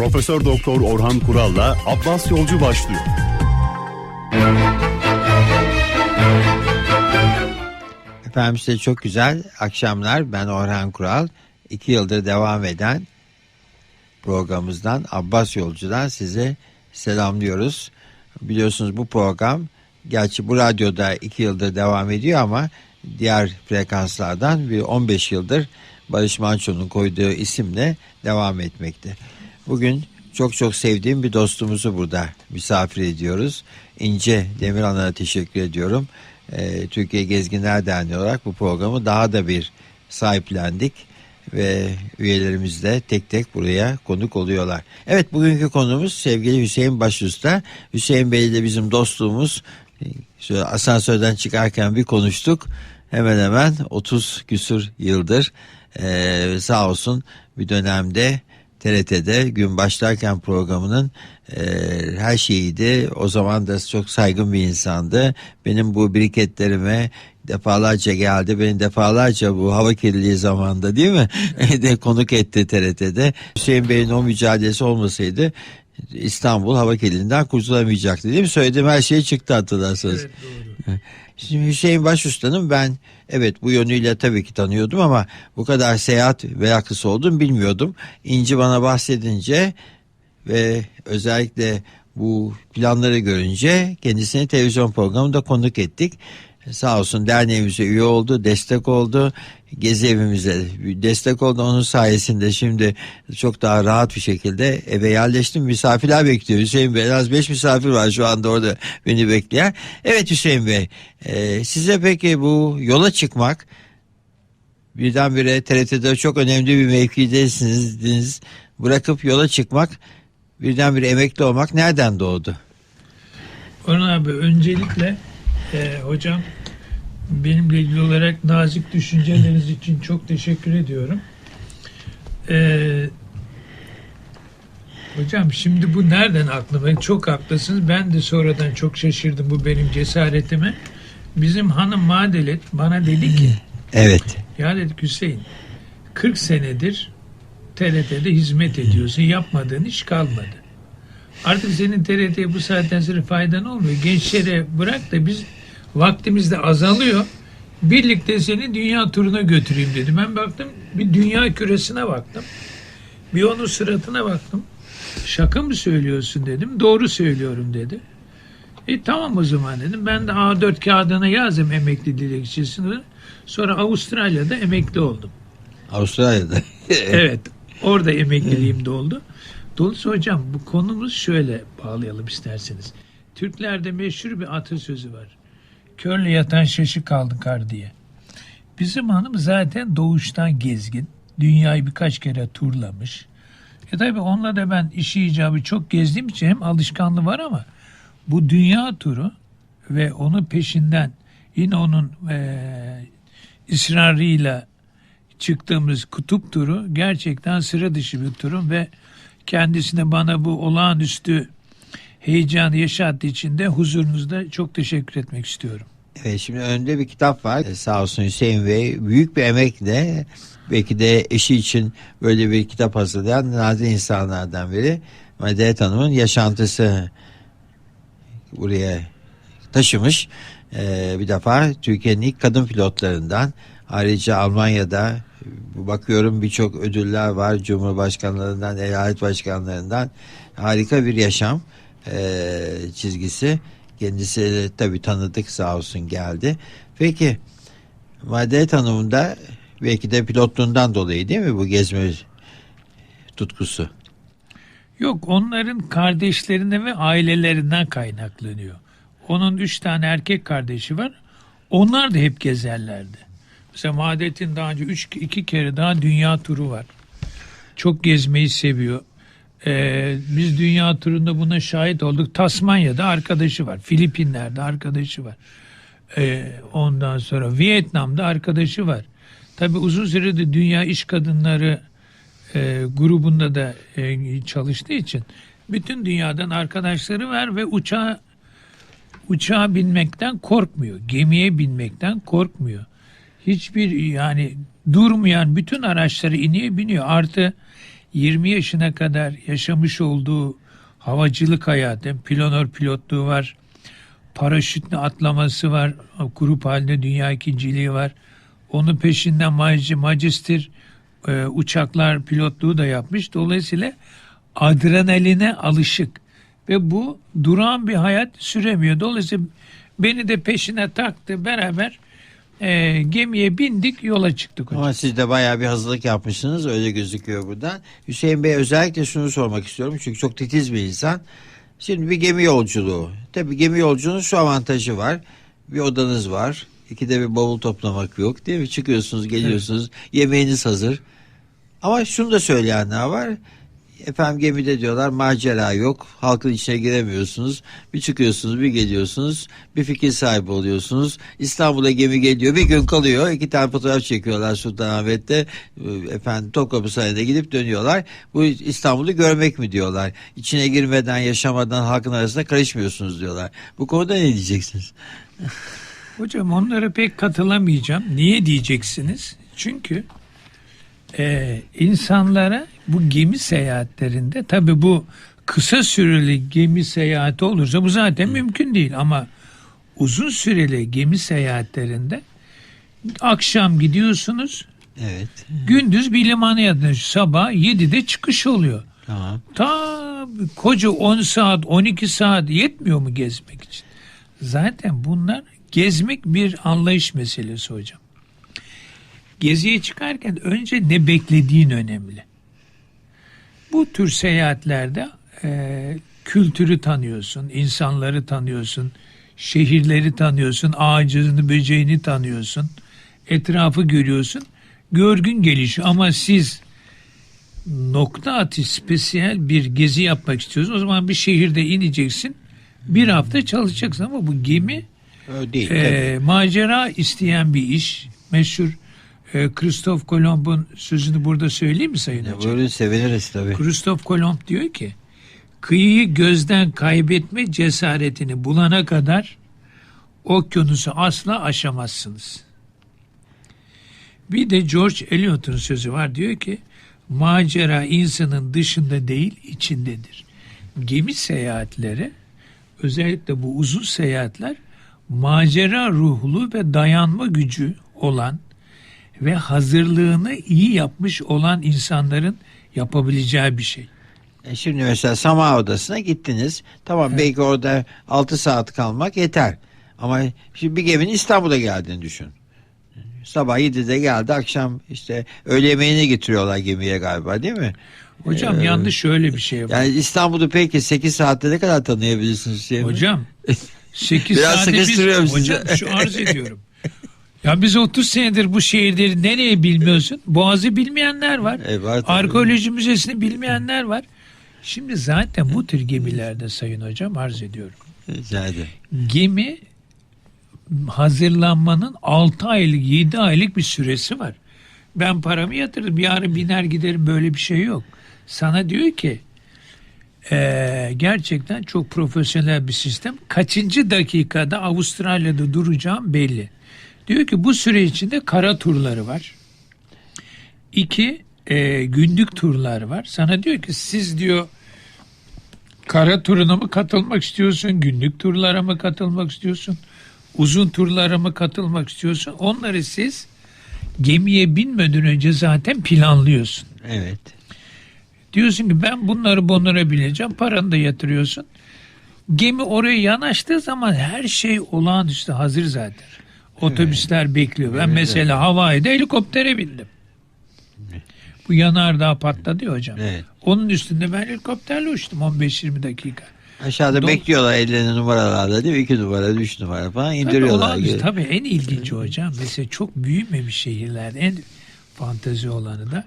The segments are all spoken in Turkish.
Profesör Doktor Orhan Kural'la Abbas Yolcu başlıyor. Efendim size çok güzel akşamlar. Ben Orhan Kural. İki yıldır devam eden programımızdan Abbas Yolcu'dan size selamlıyoruz. Biliyorsunuz bu program gerçi bu radyoda iki yıldır devam ediyor ama diğer frekanslardan bir 15 yıldır Barış Manço'nun koyduğu isimle devam etmekte. Bugün çok çok sevdiğim bir dostumuzu burada misafir ediyoruz. İnce Demirhan'a teşekkür ediyorum. Ee, Türkiye Gezginler Derneği olarak bu programı daha da bir sahiplendik ve üyelerimiz de tek tek buraya konuk oluyorlar. Evet bugünkü konumuz sevgili Hüseyin Başusta. Hüseyin Bey ile bizim dostluğumuz şöyle asansörden çıkarken bir konuştuk. Hemen hemen 30 küsur yıldır ee, sağ olsun bir dönemde TRT'de gün başlarken programının e, her şeyiydi. O zaman da çok saygın bir insandı. Benim bu biriketlerime defalarca geldi. Beni defalarca bu hava kirliliği zamanında değil mi? de konuk etti TRT'de. Hüseyin Bey'in o mücadelesi olmasaydı İstanbul hava kirliliğinden kurtulamayacaktı değil mi? Söylediğim her şey çıktı hatırlarsanız. Evet doğru. Şimdi Hüseyin Başustan'ın ben evet bu yönüyle tabii ki tanıyordum ama bu kadar seyahat meraklısı olduğunu bilmiyordum. İnci bana bahsedince ve özellikle bu planları görünce kendisini televizyon programında konuk ettik. Sağ olsun derneğimize üye oldu, destek oldu. Gezi evimize destek oldu. Onun sayesinde şimdi çok daha rahat bir şekilde eve yerleştim. Misafirler bekliyor. Hüseyin Bey en az 5 misafir var şu anda orada beni bekleyen. Evet Hüseyin Bey e, size peki bu yola çıkmak birdenbire TRT'de çok önemli bir mevkidesiniz. Bırakıp yola çıkmak birdenbire emekli olmak nereden doğdu? Orhan abi öncelikle e, hocam benimle ilgili olarak nazik düşünceleriniz için çok teşekkür ediyorum. E, hocam şimdi bu nereden aklıma? Çok haklısınız. Ben de sonradan çok şaşırdım bu benim cesaretime. Bizim hanım Madelet bana dedi ki Evet. ya dedik Hüseyin 40 senedir TRT'de hizmet ediyorsun. Yapmadığın iş kalmadı. Artık senin TRT'ye bu saatten sonra faydan olmuyor. Gençlere bırak da biz vaktimiz de azalıyor. Birlikte seni dünya turuna götüreyim dedi. Ben baktım bir dünya küresine baktım. Bir onun suratına baktım. Şaka mı söylüyorsun dedim. Doğru söylüyorum dedi. E tamam o zaman dedim. Ben de A4 kağıdına yazdım emekli dilekçesini. Sonra Avustralya'da emekli oldum. Avustralya'da. Evet. Orada emekliliğim de oldu. Dolayısıyla hocam bu konumuz şöyle bağlayalım isterseniz. Türklerde meşhur bir atasözü var. Körle yatan şaşı kaldı kar diye. Bizim hanım zaten doğuştan gezgin. Dünyayı birkaç kere turlamış. E tabi onunla da ben işi icabı çok gezdiğim için hem alışkanlığı var ama bu dünya turu ve onun peşinden yine onun eee ısrarıyla çıktığımız kutup turu gerçekten sıra dışı bir turum ve kendisine bana bu olağanüstü heyecanı yaşattığı için de huzurunuzda çok teşekkür etmek istiyorum. Evet şimdi önünde bir kitap var. Ee, Sağ olsun Hüseyin Bey büyük bir emekle belki de eşi için böyle bir kitap hazırlayan nadir insanlardan biri. Medet Hanım'ın yaşantısı buraya taşımış. Ee, bir defa Türkiye'nin ilk kadın pilotlarından ayrıca Almanya'da bakıyorum birçok ödüller var Cumhurbaşkanlarından, eyalet başkanlarından harika bir yaşam e, çizgisi. Kendisi de tabii tanıdık sağ olsun geldi. Peki Madet Hanım'ın da belki de pilotluğundan dolayı değil mi bu gezme tutkusu? Yok onların kardeşlerine ve ailelerinden kaynaklanıyor. Onun üç tane erkek kardeşi var. Onlar da hep gezerlerdi. Mesela Madet'in daha önce üç, iki kere daha dünya turu var. Çok gezmeyi seviyor. Ee, biz dünya turunda buna şahit olduk. Tasmanya'da arkadaşı var. Filipinler'de arkadaşı var. Ee, ondan sonra Vietnam'da arkadaşı var. Tabi uzun süredir Dünya İş Kadınları e, grubunda da e, çalıştığı için bütün dünyadan arkadaşları var ve uçağa uçağa binmekten korkmuyor. Gemiye binmekten korkmuyor. Hiçbir yani durmayan bütün araçları iniyor biniyor. Artı 20 yaşına kadar yaşamış olduğu havacılık hayatı, pilonör pilotluğu var, paraşütle atlaması var, grup halinde dünya ikinciliği var. Onun peşinden majistir e, uçaklar pilotluğu da yapmış. Dolayısıyla adrenaline alışık ve bu duran bir hayat süremiyor. Dolayısıyla beni de peşine taktı beraber e, gemiye bindik yola çıktık hocam. Ama siz de bayağı bir hazırlık yapmışsınız öyle gözüküyor buradan. Hüseyin Bey özellikle şunu sormak istiyorum çünkü çok titiz bir insan. Şimdi bir gemi yolculuğu. Tabii gemi yolculuğunun şu avantajı var. Bir odanız var. İkide bir bavul toplamak yok değil mi? Çıkıyorsunuz geliyorsunuz yemeğiniz hazır. Ama şunu da söyleyenler var. Efendim gemide diyorlar macera yok. Halkın içine giremiyorsunuz. Bir çıkıyorsunuz bir geliyorsunuz. Bir fikir sahibi oluyorsunuz. İstanbul'a gemi geliyor. Bir gün kalıyor. iki tane fotoğraf çekiyorlar Sultanahmet'te. Ee, Efendim Topkapı Sarayı'na gidip dönüyorlar. Bu İstanbul'u görmek mi diyorlar. İçine girmeden yaşamadan halkın arasında karışmıyorsunuz diyorlar. Bu konuda ne diyeceksiniz? Hocam onlara pek katılamayacağım. Niye diyeceksiniz? Çünkü e, insanlara bu gemi seyahatlerinde tabi bu kısa süreli gemi seyahati olursa bu zaten mümkün değil ama uzun süreli gemi seyahatlerinde akşam gidiyorsunuz Evet. gündüz bir limana yatıyorsunuz sabah 7'de çıkış oluyor. Tamam. Ta koca 10 saat 12 saat yetmiyor mu gezmek için? Zaten bunlar gezmek bir anlayış meselesi hocam. Geziye çıkarken önce ne beklediğin önemli. Bu tür seyahatlerde e, kültürü tanıyorsun, insanları tanıyorsun, şehirleri tanıyorsun, ağacını, böceğini tanıyorsun, etrafı görüyorsun. Görgün gelişiyor ama siz nokta atış spesiyel bir gezi yapmak istiyorsun. O zaman bir şehirde ineceksin. Bir hafta çalışacaksın ama bu gemi Öyle değil. e, macera isteyen bir iş. Meşhur e, Christoph Kolomb'un sözünü burada söyleyeyim mi Sayın tabii. Hocam? Buyurun seviniriz tabii. Christoph Kolomb diyor ki kıyıyı gözden kaybetme cesaretini bulana kadar okyanusu asla aşamazsınız. Bir de George Eliot'un sözü var diyor ki macera insanın dışında değil içindedir. Gemi seyahatleri özellikle bu uzun seyahatler macera ruhlu ve dayanma gücü olan ve hazırlığını iyi yapmış olan insanların yapabileceği bir şey. E şimdi mesela Sama Odası'na gittiniz. Tamam belki orada 6 saat kalmak yeter. Ama şimdi bir geminin İstanbul'a geldiğini düşün. Sabah 7'de geldi akşam işte öğle yemeğini getiriyorlar gemiye galiba değil mi? Hocam Ee, yalnız şöyle bir şey var. Yani İstanbul'u peki 8 saatte ne kadar tanıyabilirsiniz? Bey? Hocam 8 Biraz saate biz hocam şu arz ediyorum. Ya biz 30 senedir bu şehirleri nereye bilmiyorsun? Boğaz'ı bilmeyenler var. E, var tabii. Arkeoloji müzesini bilmeyenler var. Şimdi zaten bu tür gemilerde sayın hocam arz ediyorum. Rica ederim. Gemi hazırlanmanın 6 aylık 7 aylık bir süresi var. Ben paramı yatırdım yarın biner giderim böyle bir şey yok. Sana diyor ki eee, gerçekten çok profesyonel bir sistem. Kaçıncı dakikada Avustralya'da duracağım belli. Diyor ki bu süre içinde kara turları var. İki eee, günlük turlar var. Sana diyor ki siz diyor kara turuna mı katılmak istiyorsun? Günlük turlara mı katılmak istiyorsun? Uzun turlara mı katılmak istiyorsun? Onları siz gemiye binmeden önce zaten planlıyorsun. Evet. Diyorsun ki ben bunları bunlara bineceğim. Paranı da yatırıyorsun. Gemi oraya yanaştığı zaman her şey olağanüstü hazır zaten. Otobüsler bekliyor. Ben Evet, mesela Hawaii'de helikoptere bindim. Bu yanardağ patladı ya hocam. Evet. Onun üstünde ben helikopterle uçtum 15-20 dakika. Aşağıda Dol- bekliyorlar ellerinde numaralarda değil mi? 2 numara, 3 numara falan Tabii, indiriyorlar. olağanüstü. tabii en ilginci hocam. Mesela çok büyümemiş şehirlerde en fantezi olanı da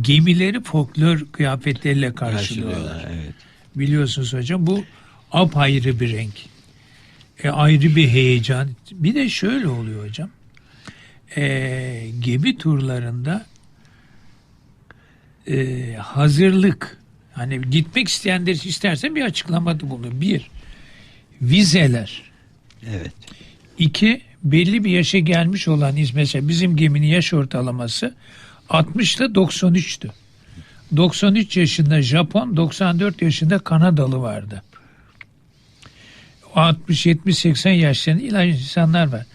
gemileri folklor kıyafetleriyle karşılıyorlar. Karşılıyorlar. Evet. Biliyorsunuz hocam bu apayrı bir renk. E, ayrı bir heyecan. Bir de şöyle oluyor hocam. E, gemi turlarında e, hazırlık hani gitmek isteyenler istersen bir açıklamada bulunur. Bir, vizeler. Evet. İki, belli bir yaşa gelmiş olan mesela bizim geminin yaş ortalaması 60 ile 93'tü. 93 yaşında Japon, 94 yaşında Kanadalı vardı. O 60, 70, 80 yaşlarında ilaç insanlar var.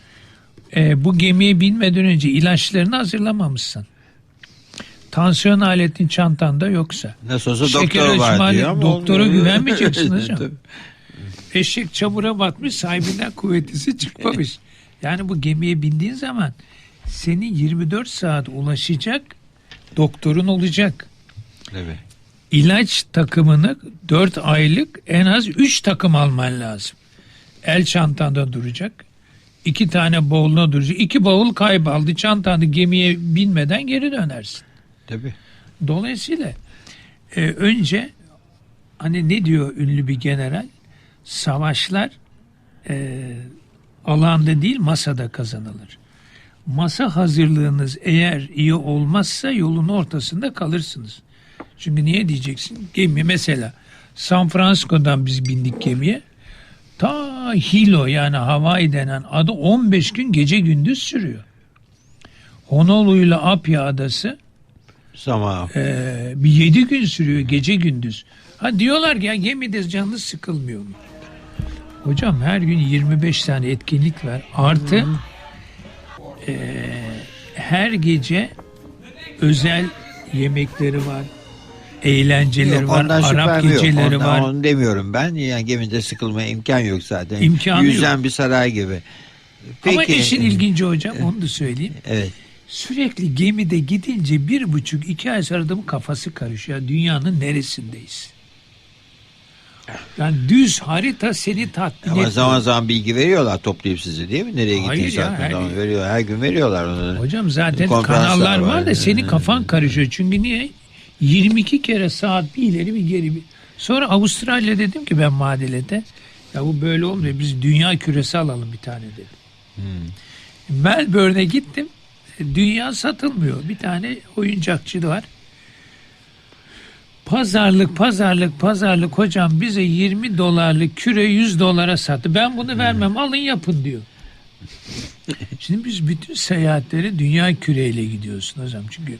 Ee, bu gemiye binmeden önce ilaçlarını hazırlamamışsın. Tansiyon aletin çantanda yoksa. Nasıl olsa doktor var diyor ama doktora olmuyor. güvenmeyeceksin hocam. Eşek çamura batmış sahibinden kuvvetisi çıkmamış. Yani bu gemiye bindiğin zaman senin 24 saat ulaşacak doktorun olacak. Tabii. İlaç takımını 4 aylık en az 3 takım alman lazım. El çantanda duracak. iki tane bavuluna duracak. İki bavul kayboldu. Çantanı gemiye binmeden geri dönersin. Tabii. Dolayısıyla e, önce hani ne diyor ünlü bir general? Savaşlar e, alanda değil masada kazanılır. Masa hazırlığınız eğer iyi olmazsa yolun ortasında kalırsınız. Çünkü niye diyeceksin? Gemi mesela San Francisco'dan biz bindik gemiye. Ta Hilo yani Hawaii denen adı 15 gün gece gündüz sürüyor. Honolulu ile Apia adası Sama. ee, bir yedi gün sürüyor gece gündüz. Ha diyorlar ki ya gemide canlı sıkılmıyor mu? Hocam her gün 25 tane etkinlik var. Artı ee, her gece özel yemekleri var. Eğlenceleri Yok, var. Arap yok. geceleri Ondan, var. Onu demiyorum ben. Yani gemide sıkılmaya imkan yok zaten. İmkanı Yüzen bir saray gibi. Ama Peki. işin ilginci hocam onu da söyleyeyim. Evet. Sürekli gemide gidince bir buçuk iki ay sonra adamın kafası karışıyor. Dünyanın neresindeyiz? Yani düz harita seni tatmin Ama etmiyor. zaman zaman bilgi veriyorlar toplayıp sizi değil mi? Nereye gittiğiniz hakkında her- veriyor. Her gün veriyorlar onu. Hocam zaten kanallar var, var. da senin kafan karışıyor. Çünkü niye? 22 kere saat bir ileri bir geri bir. Sonra Avustralya dedim ki ben Madelete ya bu böyle olmuyor. Biz dünya küresi alalım bir tane dedim. Hmm. Melbourne'e gittim. Dünya satılmıyor. Bir tane oyuncakçı var. Pazarlık, pazarlık, pazarlık hocam bize 20 dolarlık küre 100 dolara sattı. Ben bunu vermem alın yapın diyor. Şimdi biz bütün seyahatleri dünya küreyle gidiyorsun hocam. Çünkü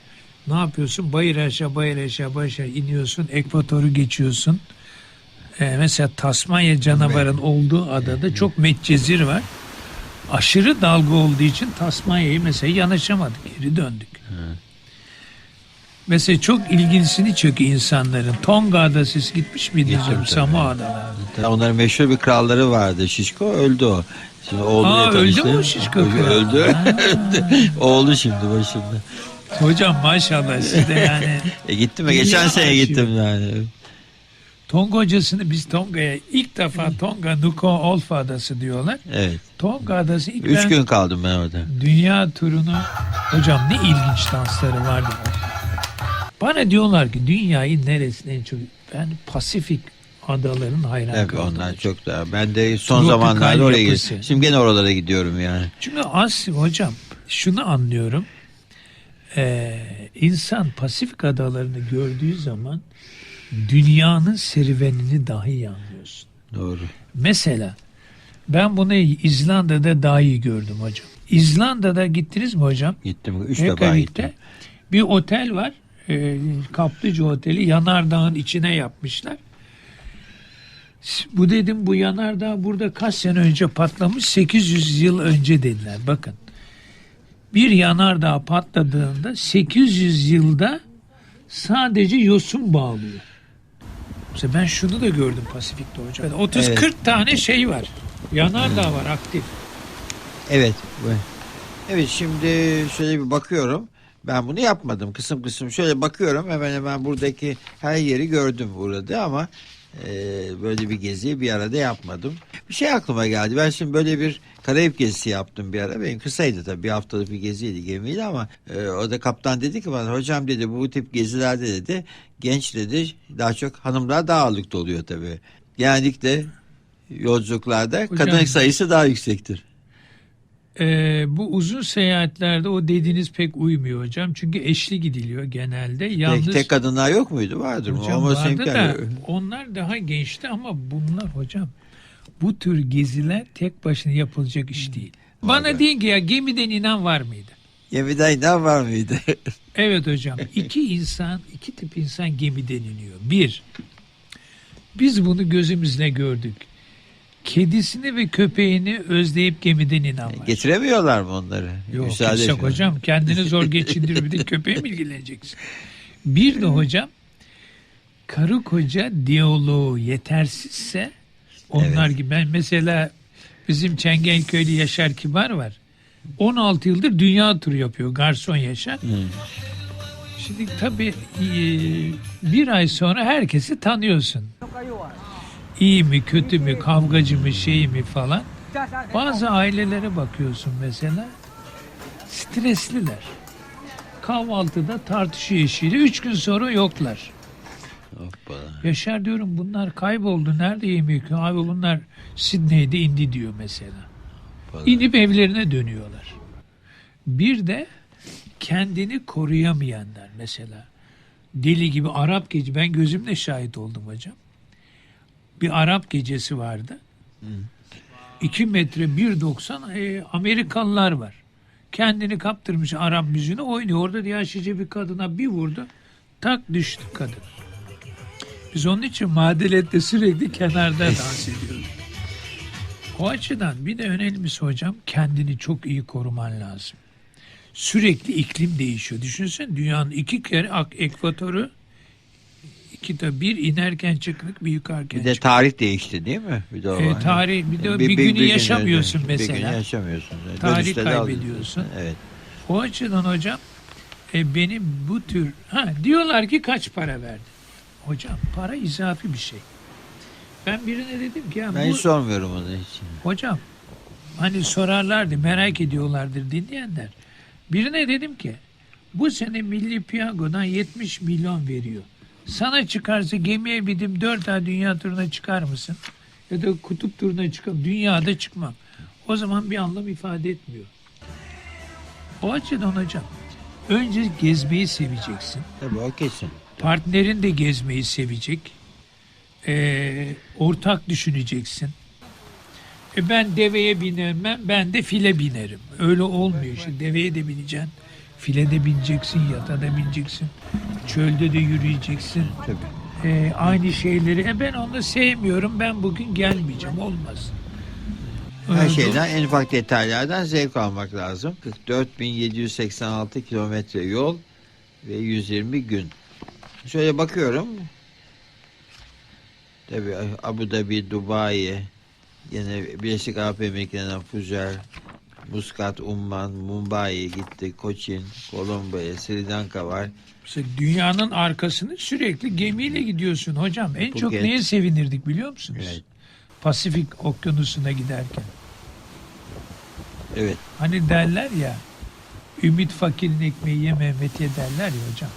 ne yapıyorsun? Bayır aşağı, bayır aşağı, bayır aşağı iniyorsun. Ekvatoru geçiyorsun. Ee, mesela Tasmanya canavarın olduğu adada çok metcezir var. Aşırı dalga olduğu için Tasmanya'yı mesela yanaşamadık. Geri döndük. Mesela çok ilgisini çekiyor insanların. Tonga adası siz gitmiş miydiniz? Samoa adalarına. Onların meşhur bir kralları vardı. Şişko öldü o. Şimdi Aa, öldü mü Şişko Öldü. öldü. Oğlu şimdi başında. Hocam maşallah siz de yani E gittim mi? Geçen sene gittim yani. Tonga hocasını biz Tonga'ya ilk defa Tonga Nuko Olfa adası diyorlar. Evet. Tonga adası ilk Üç ben gün kaldım ben orada. dünya turunu hocam ne ilginç dansları vardı. Bana diyorlar ki dünyayı neresine en çok ben Pasifik adaların hayran Evet, kaldım. onlar çok daha. Ben de son Tropikal zamanlarda oraya gidiyorum. Şimdi gene oralara gidiyorum yani. Çünkü Asya hocam şunu anlıyorum. Ee, insan Pasifik adalarını gördüğü zaman dünyanın serüvenini dahi anlıyorsun. Doğru. Mesela ben bunu İzlanda'da daha iyi gördüm hocam. İzlanda'da gittiniz mi hocam? Gittim. Üç defa gittim. bir otel var. E, Kaplıca Oteli yanardağın içine yapmışlar. Bu dedim bu yanardağ burada kaç sene önce patlamış? 800 yıl önce dediler. Bakın. Bir yanardağ patladığında 800 yılda sadece yosun bağlıyor. Mesela ben şunu da gördüm Pasifik'te hocam. 30-40 Evet. tane şey var. Yanardağ var aktif. Evet. Evet şimdi şöyle bir bakıyorum. Ben bunu yapmadım. Kısım kısım şöyle bakıyorum. Hemen hemen buradaki her yeri gördüm burada ama e, böyle bir geziyi bir arada yapmadım. Bir şey aklıma geldi. Ben şimdi böyle bir Karayip gezisi yaptım bir ara. Benim kısaydı tabii. Bir haftalık bir geziydi gemiyle ama e, o da kaptan dedi ki bana hocam dedi bu tip gezilerde dedi genç dedi daha çok hanımlar daha ağırlıkta oluyor tabii. Genellikle yolculuklarda Hocam- kadın sayısı daha yüksektir. Ee, bu uzun seyahatlerde o dediğiniz pek uymuyor hocam. Çünkü eşli gidiliyor genelde. Yalnız Tek, tek kadınlar yok muydu? Vardır mı? hocam Ama vardı da onlar daha gençti ama bunlar hocam bu tür geziler tek başına yapılacak iş değil. Bana Vardı. deyin ki ya gemiden inen var mıydı? Gemiden inen var mıydı? Evet hocam. iki insan, iki tip insan gemiden iniyor. Bir, biz bunu gözümüzle gördük. Kedisini ve köpeğini özleyip gemiden inen var. Getiremiyorlar mı onları? Yok Müsaade hocam. Kendini zor geçindir bir de köpeğe mi ilgileneceksin? Bir de hocam karı koca diyaloğu yetersizse onlar gibi. Ben mesela bizim Çengelköy'lü Yaşar Kibar var. 16 yıldır dünya turu yapıyor. Garson Yaşar. Şimdi tabii e, bir ay sonra herkesi tanıyorsun. İyi mi, kötü mü, kavgacı mı, şey mi falan. Bazı ailelere bakıyorsun mesela stresliler. Kahvaltıda tartışıyor eşiyle. Üç gün sonra yoklar. Hoppala. Yaşar diyorum bunlar kayboldu. Nerede yemek yiyor? Abi bunlar Sidney'de indi diyor mesela. Hoppala. İnip evlerine dönüyorlar. Bir de kendini koruyamayanlar mesela. Deli gibi Arap gece. Ben gözümle şahit oldum hocam. Bir Arap gecesi vardı. 2 metre 1.90 e, Amerikalılar var. Kendini kaptırmış Arap müziğine oynuyor. Orada yaşlıca bir kadına bir vurdu. Tak düştü kadın. Biz onun için Madelette sürekli kenarda dans ediyoruz. O açıdan bir de önemlisi hocam kendini çok iyi koruman lazım. Sürekli iklim değişiyor. Düşünsene dünyanın iki kere ekvatoru de bir inerken çıklık bir yukarıken Bir de çıklık. tarih değişti değil mi? Bir de o E, tarih bir de bir, günü gün yaşamıyorsun. Bir mesela. gün yaşamıyorsun. Tarih Dönüşte kaybediyorsun. Evet. O açıdan hocam e, benim bu tür ha diyorlar ki kaç para verdin? Hocam para izafi bir şey. Ben birine dedim ki ya Ben bu, hiç sormuyorum onu hiç. hocam hani sorarlardı merak ediyorlardır dinleyenler. Birine dedim ki bu sene Milli Piyango'dan 70 milyon veriyor. Sana çıkarsa gemiye bindim 4 ay dünya turuna çıkar mısın? Ya da kutup turuna çıkıp dünyada çıkmam. O zaman bir anlam ifade etmiyor. O açıdan hocam önce gezmeyi seveceksin. Tabii o kesin. Partnerin de gezmeyi sevecek. Ee, ortak düşüneceksin. E ben deveye binemem, ben de file binerim. Öyle olmuyor işte. Deveye de bineceksin, file de bineceksin, yata da bineceksin. Çölde de yürüyeceksin. Tabii. Ee, aynı şeyleri. E ben onu sevmiyorum, ben bugün gelmeyeceğim. Olmaz. Her şeyden en ufak detaylardan zevk almak lazım. 44.786 kilometre yol ve 120 gün. Şöyle bakıyorum. Tabii Abu Dhabi, Dubai, yine Birleşik Arap Emirlikleri'nden Fujar, Muscat, Umman, Mumbai gitti, Koçin, Kolombo'ya, Sri Lanka var. Mesela dünyanın arkasını sürekli gemiyle gidiyorsun hocam. En çok Phuket. neye sevinirdik biliyor musunuz? Evet. Pasifik okyanusuna giderken. Evet. Hani derler ya ümit fakirin ekmeği ye Mehmet ye derler ya hocam.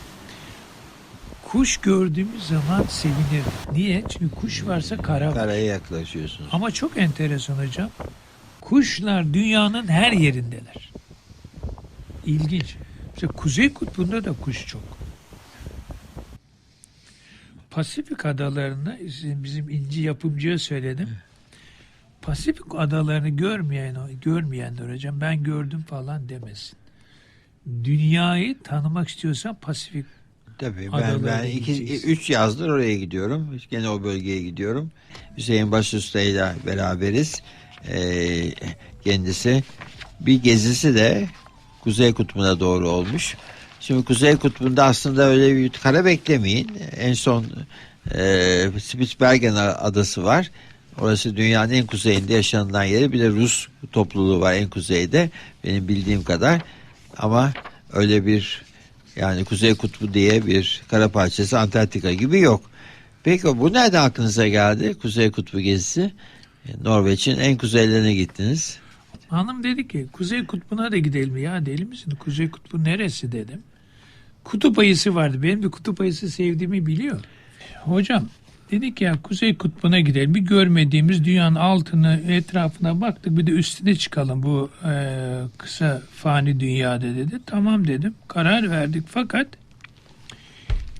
Kuş gördüğümüz zaman sevinir. Niye? Çünkü kuş varsa kara var. Karaya yaklaşıyorsunuz. Ama çok enteresan hocam. Kuşlar dünyanın her yerindeler. İlginç. Mesela Kuzey Kutbu'nda da kuş çok. Pasifik adalarını bizim inci yapımcıya söyledim. Pasifik adalarını görmeyen görmeyenler hocam ben gördüm falan demesin. Dünyayı tanımak istiyorsan Pasifik Tabii ben, ben iki, üç yazdır oraya gidiyorum. Gene o bölgeye gidiyorum. Hüseyin Başusta ile beraberiz. Ee, kendisi bir gezisi de Kuzey Kutbu'na doğru olmuş. Şimdi Kuzey Kutbu'nda aslında öyle bir kara beklemeyin. En son e, Spitsbergen adası var. Orası dünyanın en kuzeyinde yaşanılan yeri. Bir de Rus topluluğu var en kuzeyde. Benim bildiğim kadar. Ama öyle bir yani Kuzey Kutbu diye bir kara parçası Antarktika gibi yok. Peki bu nereden aklınıza geldi? Kuzey Kutbu gezisi. Norveç'in en kuzeylerine gittiniz. Hanım dedi ki Kuzey Kutbu'na da gidelim ya deli misin? Kuzey Kutbu neresi dedim. Kutup ayısı vardı. Benim de kutup ayısı sevdiğimi biliyor. Hocam dedik ya Kuzey Kutbu'na gidelim. Bir görmediğimiz dünyanın altını etrafına baktık. Bir de üstüne çıkalım bu e, kısa fani dünyada dedi. Tamam dedim. Karar verdik fakat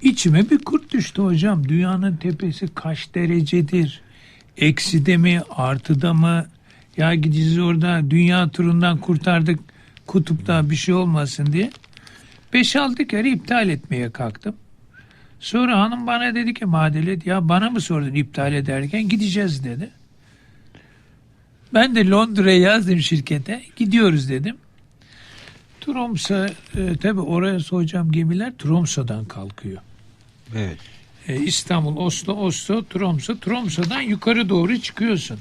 içime bir kurt düştü hocam. Dünyanın tepesi kaç derecedir? Ekside mi artıda mı? Ya gideceğiz orada dünya turundan kurtardık. kutupta bir şey olmasın diye 5-6 kere iptal etmeye kalktım. Sonra hanım bana dedi ki Madelet ya bana mı sordun iptal ederken gideceğiz dedi. Ben de Londra'ya yazdım şirkete. Gidiyoruz dedim. Tromsø e, tabi oraya hocam gemiler Tromsø'dan kalkıyor. Evet. E, İstanbul, Oslo, Oslo, Tromsø. Tromsø'dan yukarı doğru çıkıyorsun.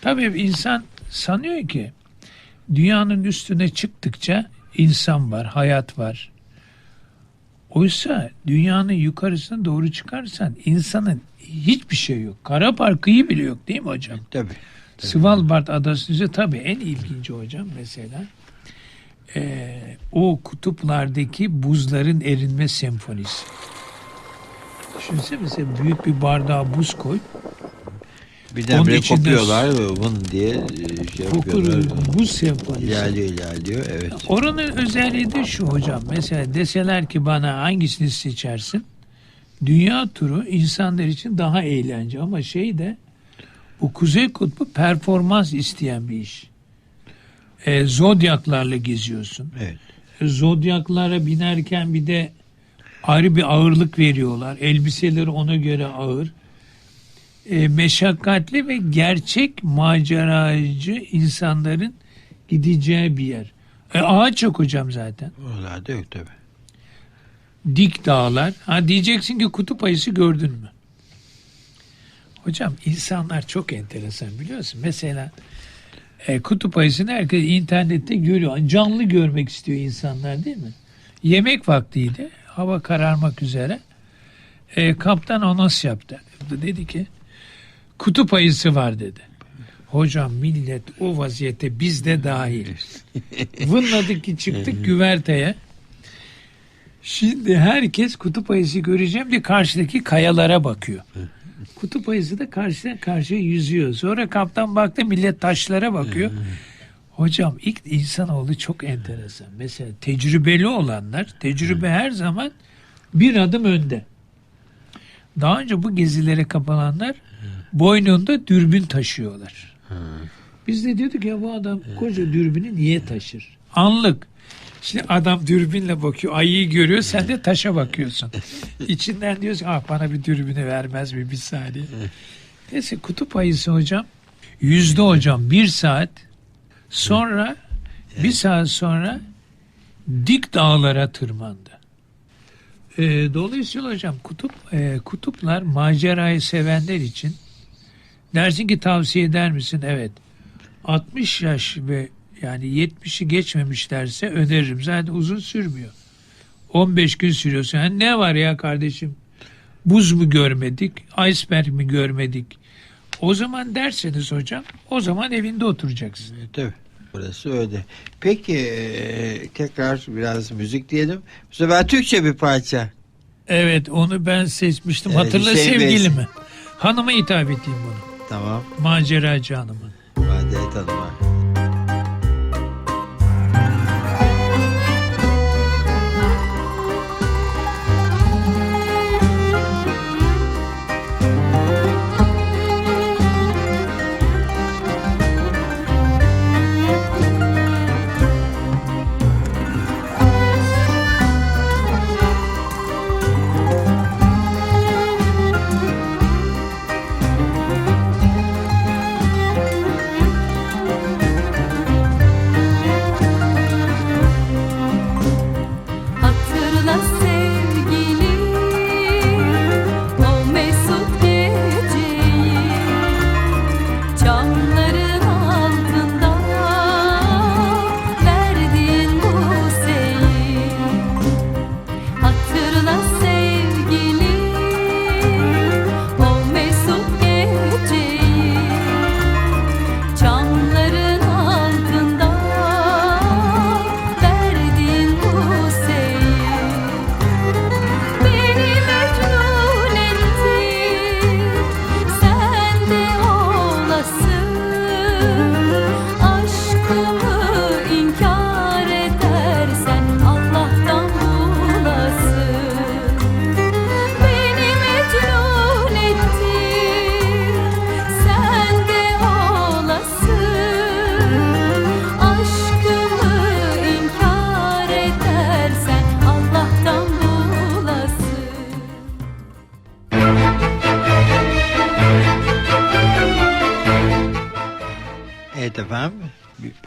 Tabii insan sanıyor ki dünyanın üstüne çıktıkça insan var, hayat var. Oysa dünyanın yukarısına doğru çıkarsan insanın hiçbir şey yok. Kara parkıyı bile yok değil mi hocam? Tabii. Svalbard adası tabii en ilginci hocam mesela. Ee, o kutuplardaki buzların erinme senfonisi. Düşünsene mesela büyük bir bardağa buz koy. Birden Onun bire içinde kopuyorlar ve bun diye e, şey Kokur yapıyorlar. buz senfonisi. İlerliyor ilerliyor. Evet. Oranın özelliği de şu hocam. Mesela deseler ki bana hangisini seçersin? Dünya turu insanlar için daha eğlence ama şey de bu Kuzey Kutbu performans isteyen bir iş. E, zodyaklarla geziyorsun. Evet. E, zodyaklara binerken bir de ayrı bir ağırlık veriyorlar. Elbiseleri ona göre ağır. E, meşakkatli ve gerçek maceracı insanların gideceği bir yer. E, ağaç yok hocam zaten. Oralarda yok tabii. Dik dağlar. Ha diyeceksin ki kutup ayısı gördün mü? Hocam insanlar çok enteresan biliyorsun. Mesela e, kutup ayısını herkes internette görüyor. Canlı görmek istiyor insanlar değil mi? Yemek vaktiydi. Hava kararmak üzere. E, kaptan anons yaptı. Dedi ki kutup ayısı var dedi. Hocam millet o vaziyette biz de dahil. Vınladık ki çıktık güverteye. Şimdi herkes kutup ayısı göreceğim diye karşıdaki kayalara bakıyor. Kutup ayısı da karşıdan karşıya yüzüyor. Sonra kaptan baktı millet taşlara bakıyor. Hocam ilk insanoğlu çok enteresan. Mesela tecrübeli olanlar tecrübe her zaman bir adım önde. Daha önce bu gezilere kapananlar boynunda dürbün taşıyorlar. Biz de diyorduk ya bu adam koca dürbünü niye taşır? Anlık. Şimdi adam dürbünle bakıyor, ayıyı görüyor, sen de taşa bakıyorsun. İçinden diyorsun, ah bana bir dürbünü vermez mi bir saniye. Neyse kutup ayısı hocam, yüzde hocam bir saat sonra, bir saat sonra dik dağlara tırmandı. Ee, dolayısıyla hocam kutup e, kutuplar macerayı sevenler için dersin ki tavsiye eder misin? Evet. 60 yaş ve yani 70'i geçmemişlerse öneririm. Zaten uzun sürmüyor. 15 gün sürüyorsa yani ne var ya kardeşim? Buz mu görmedik? Iceberg mi görmedik? O zaman derseniz hocam o zaman evinde oturacaksın. E, Tabii. Burası öyle. Peki e, tekrar biraz müzik diyelim. Bu sefer Türkçe bir parça. Evet onu ben seçmiştim. Evet, Hatırla Bey- sevgilimi. Hanıma hitap edeyim bunu. Tamam. Maceracı hanımı. Adalet Hanım'a.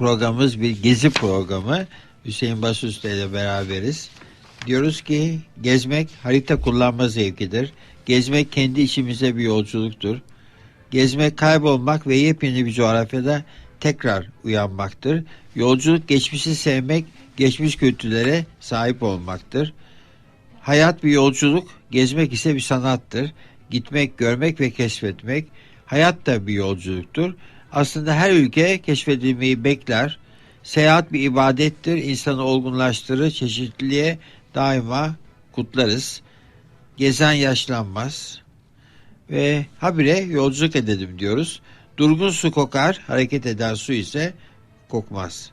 Programımız bir gezi programı. Hüseyin Basusta ile beraberiz. Diyoruz ki gezmek harita kullanma zevkidir. Gezmek kendi içimize bir yolculuktur. Gezmek kaybolmak ve yepyeni bir coğrafyada tekrar uyanmaktır. Yolculuk geçmişi sevmek, geçmiş kültürlere sahip olmaktır. Hayat bir yolculuk, gezmek ise bir sanattır. Gitmek, görmek ve keşfetmek. Hayat da bir yolculuktur. Aslında her ülke keşfedilmeyi bekler. Seyahat bir ibadettir, insanı olgunlaştırır, çeşitliliğe daima kutlarız. Gezen yaşlanmaz ve habire yolculuk edelim diyoruz. Durgun su kokar, hareket eden su ise kokmaz.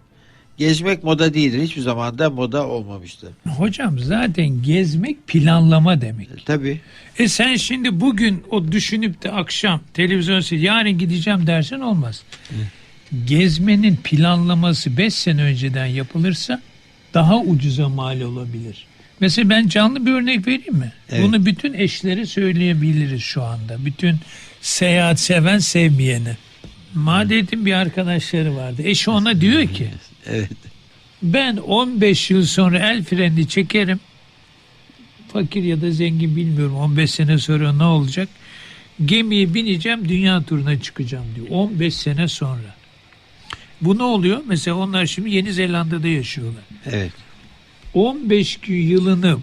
Gezmek moda değildir. Hiçbir zaman da moda olmamıştır. Hocam zaten gezmek planlama demek. E, tabii. E sen şimdi bugün o düşünüp de akşam televizyon yarın gideceğim dersen olmaz. Gezmenin planlaması 5 sene önceden yapılırsa daha ucuza mal olabilir. Mesela ben canlı bir örnek vereyim mi? Evet. Bunu bütün eşlere söyleyebiliriz şu anda. Bütün seyahat seven sevmeyeni. Madet'in bir arkadaşları vardı. Eşi ona diyor ki Evet. ben 15 yıl sonra el freni çekerim. Fakir ya da zengin bilmiyorum 15 sene sonra ne olacak? Gemiye bineceğim dünya turuna çıkacağım diyor. 15 sene sonra. Bu ne oluyor? Mesela onlar şimdi Yeni Zelanda'da yaşıyorlar. Evet. 15 gün yılını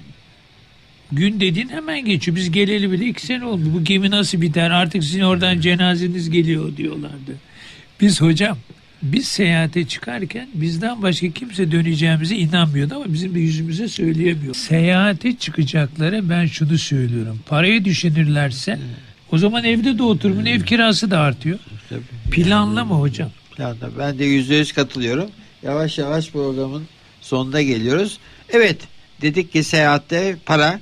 gün dediğin hemen geçiyor. Biz geleli bile 2 sene oldu. Bu gemi nasıl biter? Artık sizin oradan cenazeniz geliyor diyorlardı. Biz hocam biz seyahate çıkarken bizden başka kimse döneceğimize inanmıyordu ama bizim de yüzümüze söyleyemiyor. Seyahate çıkacaklara ben şunu söylüyorum. Parayı düşünürlerse o zaman evde de oturumun ev kirası da artıyor. Planlama hocam. Planda. Ben de yüzde yüz katılıyorum. Yavaş yavaş programın sonuna geliyoruz. Evet dedik ki seyahatte para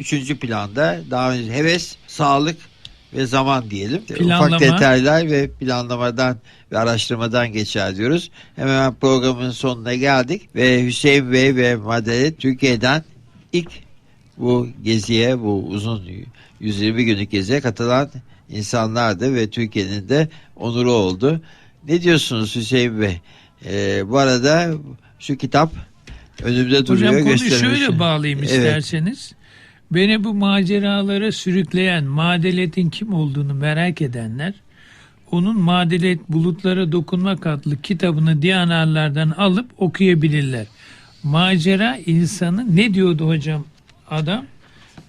üçüncü planda daha önce heves, sağlık ve zaman diyelim. Planlama. Ufak detaylar ve planlamadan ve araştırmadan geçer diyoruz. Hemen programın sonuna geldik ve Hüseyin Bey ve Madde Türkiye'den ilk bu geziye, bu uzun 120 günlük geziye katılan insanlardı ve Türkiye'nin de onuru oldu. Ne diyorsunuz Hüseyin Bey? Ee, bu arada şu kitap önümde duruyor. Hocam konuyu şöyle bağlayayım Evet. isterseniz. Beni bu maceralara sürükleyen Madelet'in kim olduğunu merak edenler onun Madelet Bulutlara Dokunmak adlı kitabını Diyanarlardan alıp okuyabilirler. Macera insanın ne diyordu hocam adam?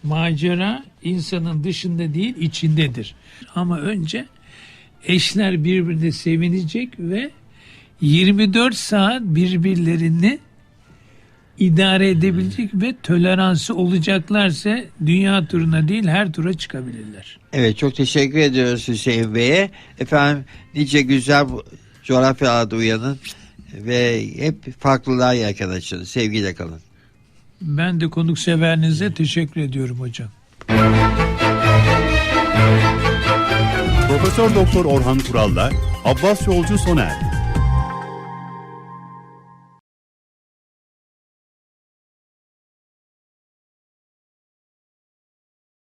Macera insanın dışında değil içindedir. Ama önce eşler birbirine sevinecek ve 24 saat birbirlerini idare edebilecek ve toleransı olacaklarsa dünya turuna değil her tura çıkabilirler. Evet çok teşekkür ediyoruz Hüseyin Bey'e. Efendim nice güzel coğrafyalarda uyanın ve hep farklılığa yelken açın. Sevgiyle kalın. Ben de konukseverinize teşekkür ediyorum hocam. Profesör Doktor Orhan Kural'la Abbas Yolcu sona erdi.